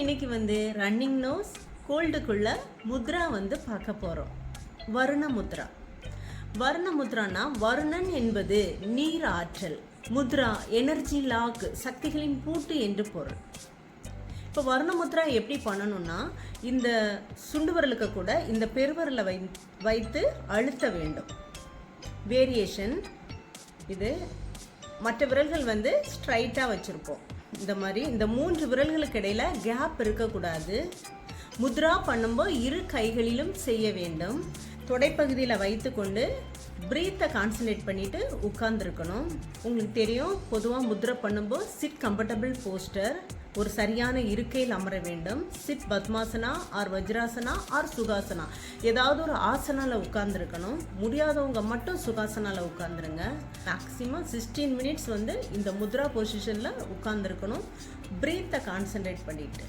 இன்னைக்கு வந்து running nose கோல்டுக்குள்ள Mudra வந்து பார்க்க போகிறோம் வருண முத்ரா. வருண முத்ரானா வருணன் என்பது நீர் ஆற்றல். முத்ரா எனர்ஜி லாக் சக்திகளின் பூட்டு என்று பொருள். இப்போ வர்ணமுத்ரா எப்படி பண்ணணும்னா இந்த சுண்டு விரலுக்கு கூட இந்த பெருவரில் வை வைத்து அழுத்த வேண்டும். வேரியேஷன் இது மற்ற விரல்கள் வந்து ஸ்ட்ரைட்டாக வச்சுருப்போம். இந்த மாதிரி இந்த மூன்று விரல்களுக்கு இடையில் கேப் இருக்கக்கூடாது. முத்ரா பண்ணும்போது இரு கைகளிலும் செய்ய வேண்டும். தொடைப்பகுதியில் வைத்துக்கொண்டு ப்ரீத்தை கான்சன்ட்ரேட் பண்ணிவிட்டு உட்காந்துருக்கணும் உங்களுக்கு தெரியும் பொதுவாக முத்ரா பண்ணும்போது சிட் கம்ஃபர்டபுள் போஸ்டர் ஒரு சரியான இருக்கையில் அமர வேண்டும். Sit Padmasana or Vajrasana or Sukhasana. ஏதாவது ஒரு ஆசனாவில் உட்காந்துருக்கணும் முடியாதவங்க மட்டும் சுகாசனாவில் உட்காந்துருங்க மேக்ஸிமம் சிக்ஸ்டீன் மினிட்ஸ் வந்து இந்த முத்ரா பொசிஷனில் உட்காந்துருக்கணும் ப்ரீத்தை கான்சன்ட்ரேட் பண்ணிட்டு.